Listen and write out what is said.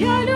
Gel